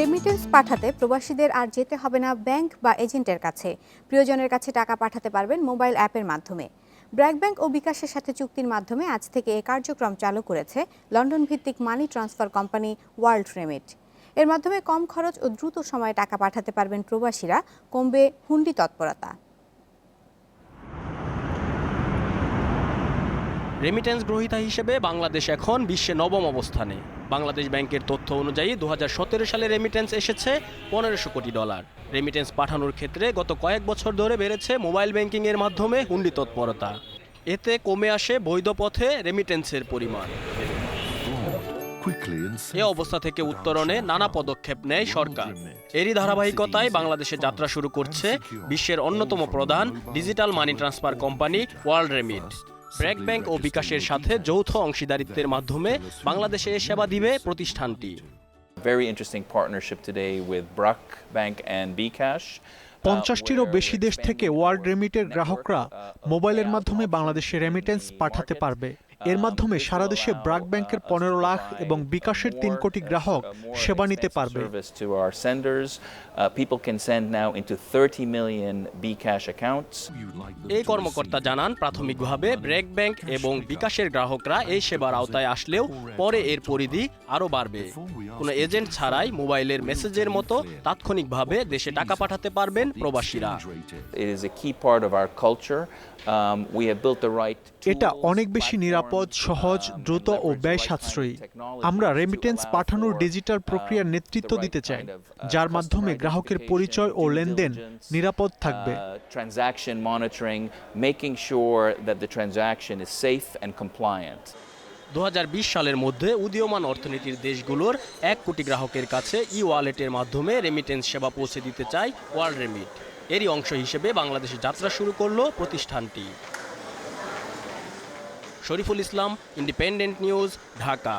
Remittance পাঠাতে প্রবাসীদের আর যেতে হবে না ব্যাংক বা এজেন্টের কাছে। প্রিয়জনের কাছে টাকা পাঠাতে পারবেন মোবাইল অ্যাপের মাধ্যমে। ব্র্যাক ব্যাংক ও বিকাশের সাথে চুক্তির মাধ্যমে আজ থেকে এ কার্যক্রম চালু করেছে লন্ডন ভিত্তিক money transfer company World Remit. এর মাধ্যমে কম খরচ ও দ্রুত সময়ে টাকা পাঠাতে পারবেন প্রবাসীরা, কমবে হুন্ডি তৎপরতা। রেমিটেন্স গ্রহীতা হিসেবে বাংলাদেশ এখন বিশ্বে নবম অবস্থানে। বাংলাদেশ ব্যাংকের তথ্য অনুযায়ী দু হাজার সতেরো সালে রেমিটেন্স এসেছে পনেরোশো কোটি ডলার। রেমিটেন্স পাঠানোর ক্ষেত্রে গত কয়েক বছর ধরে বেড়েছে মোবাইল ব্যাংকিংয়ের মাধ্যমে হুন্ডি তৎপরতা এতে কমে আসে বৈধ পথে রেমিটেন্সের পরিমাণ। এ অবস্থা থেকে উত্তরণে নানা পদক্ষেপ নেয় সরকার। এরই ধারাবাহিকতায় বাংলাদেশে যাত্রা শুরু করছে বিশ্বের অন্যতম প্রধান digital money transfer company World Remit BRAC bank ও বিকাশের সাথে যৌথ অংশীদারিত্বের মাধ্যমে বাংলাদেশে সেবা দিবে প্রতিষ্ঠানটি very interesting partnership partnership today with Brock Bank and Bcash. Uh, পঞ্চাশটিরও বেশি দেশ থেকে ওয়ার্ল্ড রেমিটের গ্রাহকরা uh, মোবাইলের মাধ্যমে বাংলাদেশে রেমিটেন্স পাঠাতে পারবে এর মাধ্যমে সারা দেশে ব্রাক ব্যাংকের পনেরো লাখ এবং বিকাশের তিন কোটি গ্রাহক সেবা নিতে পারবে। এই কর্মকর্তা জানান প্রাথমিকভাবে ব্রেক ব্যাংক এবং বিকাশের গ্রাহকরা এই সেবার আওতায় আসলেও পরে এর পরিধি আরও বাড়বে। কোনো এজেন্ট ছাড়াই মোবাইলের মেসেজের মতো তাৎক্ষণিকভাবে দেশে টাকা পাঠাতে পারবেন প্রবাসীরা। এটা অনেক বেশি নিরাপদ নিরাপদ সহজ দ্রুত ও ব্যয় সাশ্রয়ী আমরা রেমিটেন্স পাঠানোর ডিজিটাল প্রক্রিয়ার নেতৃত্ব দিতে চাই যার মাধ্যমে গ্রাহকের পরিচয় ও লেনদেন নিরাপদ থাকবে। ট্রানজাকশন মনিটরিং মেকিং সালের মধ্যে উদীয়মান অর্থনীতির দেশগুলোর এক কোটি গ্রাহকের কাছে ই ওয়ালেটের মাধ্যমে রেমিটেন্স সেবা পৌঁছে দিতে চায় ওয়ার্ল্ড রেমিট। এরই অংশ হিসেবে বাংলাদেশে যাত্রা শুরু করল প্রতিষ্ঠানটি। Shariful Islam Independent News Dhaka